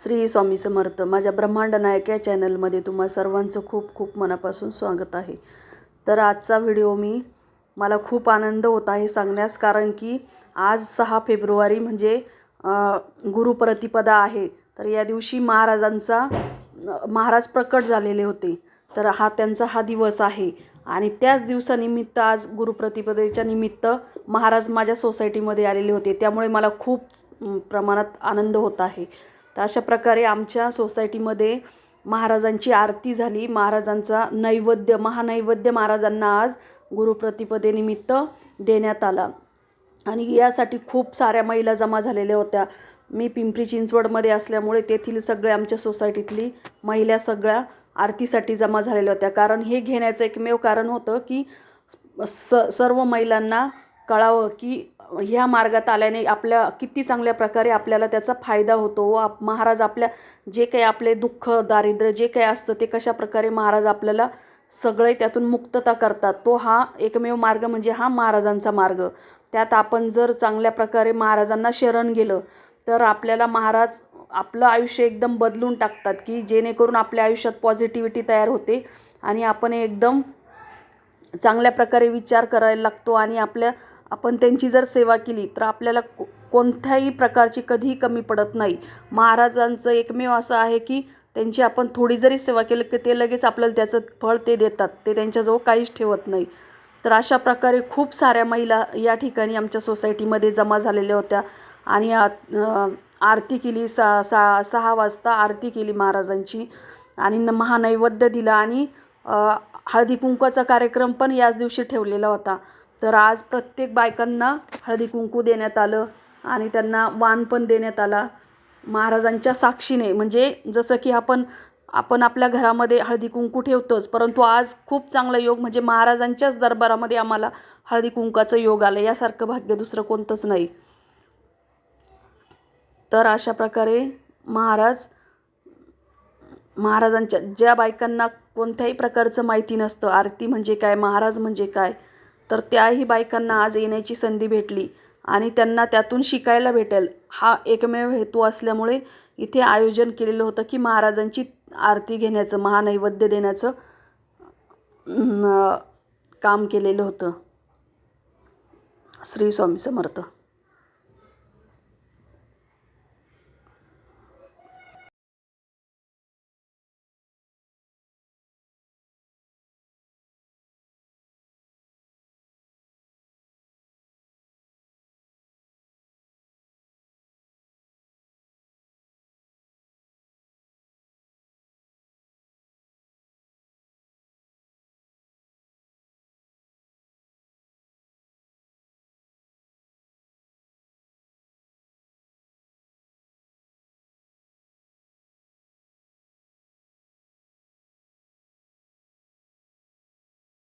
श्री स्वामी समर्थ माझ्या ब्रह्मांड नायक या चॅनलमध्ये तुम्हा सर्वांचं खूप खूप मनापासून स्वागत आहे. तर आजचा व्हिडिओ मी मला खूप आनंद होत आहे सांगण्यास कारण की आज सहा फेब्रुवारी म्हणजे गुरुप्रतिपदा आहे. तर या दिवशी महाराजांचा महाराज प्रकट झालेले होते. तर हा त्यांचा हा दिवस आहे. आणि त्याच दिवसानिमित्त आज गुरुप्रतिपदेच्या निमित्त महाराज माझ्या सोसायटीमध्ये आलेले होते. त्यामुळे मला खूप प्रमाणात आनंद होत आहे. तर अशा प्रकारे आमच्या सोसायटीमध्ये महाराजांची आरती झाली. महाराजांचा नैवेद्य महानैवेद्य महाराजांना आज गुरुप्रतिपदेनिमित्त देण्यात आला. आणि यासाठी खूप साऱ्या महिला जमा झालेल्या होत्या. मी पिंपरी चिंचवडमध्ये असल्यामुळे तेथील सगळ्या आमच्या सोसायटीतली महिला सगळ्या आरतीसाठी जमा झालेल्या होत्या. कारण हे घेण्याचं एकमेव कारण होतं की स सर्व महिलांना कळावं की ह्या मार्गात आल्याने आपल्या किती चांगल्या प्रकारे आपल्याला त्याचा फायदा होतो व आप महाराज आपल्या जे काही आपले दुःख दारिद्र्य जे काही असतं ते कशा प्रकारे महाराज आपल्याला सगळे त्यातून मुक्तता करतात तो हा एकमेव मार्ग म्हणजे हा महाराजांचा मार्ग. त्यात आपण जर चांगल्या प्रकारे महाराजांना शरण गेलं तर आपल्याला महाराज आपलं आयुष्य एकदम बदलून टाकतात की जेणेकरून आपल्या आयुष्यात पॉझिटिव्हिटी तयार होते आणि आपण एकदम चांगल्या प्रकारे विचार करायला लागतो आणि आपल्या आपण त्यांची जर सेवा केली तर आपल्याला को कोणत्याही प्रकारची कधीही कमी पडत नाही. महाराजांचं एकमेव असं आहे की त्यांची आपण थोडी जरी सेवा केली की ते लगेच आपल्याला त्याचं फळ ते देतात. ते त्यांच्याजवळ काहीच ठेवत नाही. तर अशा प्रकारे खूप साऱ्या महिला या ठिकाणी आमच्या सोसायटीमध्ये जमा झालेल्या होत्या. आणि आरती केली सा सा सहा वाजता आरती केली महाराजांची. आणि न महानैवेद्य दिला. आणि हळदी कुंकवाचा कार्यक्रम पण याच दिवशी ठेवलेला होता. तर आज प्रत्येक बायकांना हळदी कुंकू देण्यात आलं आणि त्यांना वाण पण देण्यात आला. महाराजांच्या साक्षीने म्हणजे जसं की आपण आपण आपल्या घरामध्ये हळदी कुंकू ठेवतोच परंतु आज खूप चांगला योग म्हणजे महाराजांच्याच दरबारामध्ये आम्हाला हळदी कुंकाचं योग आलं. यासारखं भाग्य दुसरं कोणतंच नाही. तर अशा प्रकारे महाराज महाराजांच्या ज्या बायकांना कोणत्याही प्रकारचं माहिती नसतं आरती म्हणजे काय महाराज म्हणजे काय तर त्याही बायकांना आज येण्याची संधी भेटली आणि त्यांना त्यातून शिकायला भेटेल. हा एकमेव हेतू असल्यामुळे इथे आयोजन केलेलं होतं की महाराजांची आरती घेण्याचं महानैवेद्य देण्याचं काम केलेलं होतं. श्री स्वामी समर्थ.